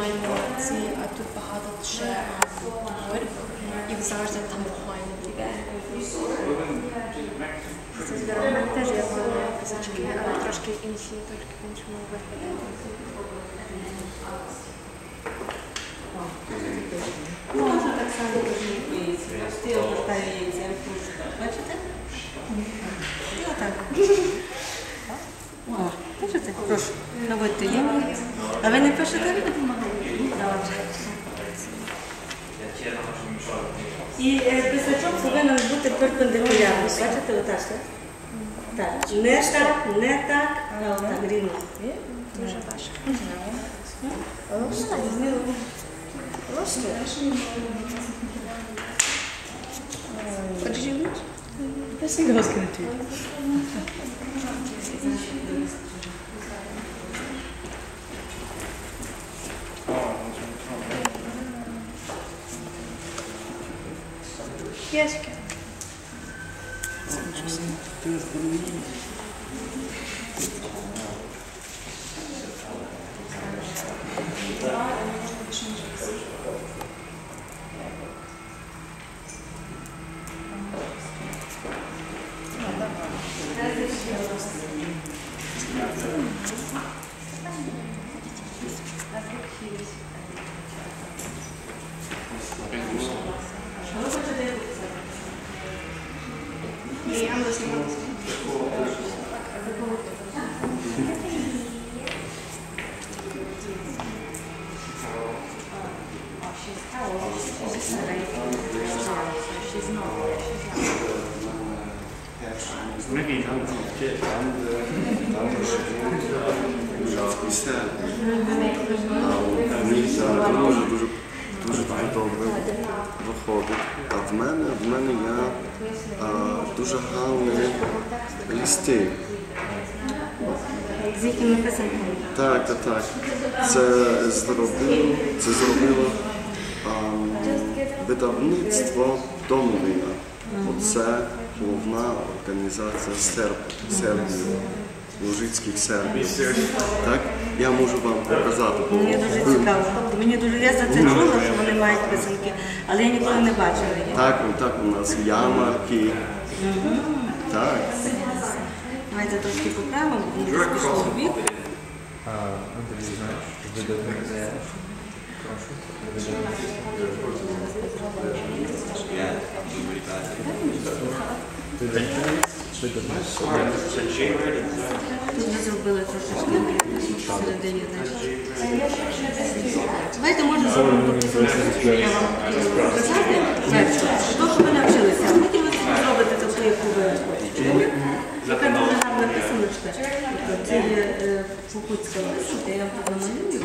маємо ці, а тут багато ще говорів, і завжди там буквально таке. Це здорово. Теж я маю козачки, але трошки інші, трошки в іншому вигляді. Можна так само яєць. Ти обертає яйця, я вкручу так. Бачите? Отак. Бачите? Прошу. А ви не пишете? Добре. І е, писачок повинен бути перпендикулярний. Бачите, отак? Так. Не так, не так, а отак рівно. Дуже важко. What did you read? To. Yes, you can. Yeah, I'm listening. I'm listening. Все. Мені це дуже, дуже, дуже добре виходить. А в мене, в мене є а, дуже гарні листи. З якими писанками? Так, так, так. Це зробило, це зробило а, видавництво Домовина. Оце головна організація Серб, Сербії, Лужицьких сербів. Так? Я можу вам показати. Мені дуже цікаво. Мені дуже я за це чула, що вони мають писанки, але я ніколи не бачила їх. Так, так, у нас ярмарки. Так. Давайте трошки поправимо, бо він пішло в бік. Андрій, знаєш, видавництво. Видавництво. Тут зробили трошечки всередині. знаєш. Давайте може зробимо Böyle e, çok politikalar değil, kullanılmıyor.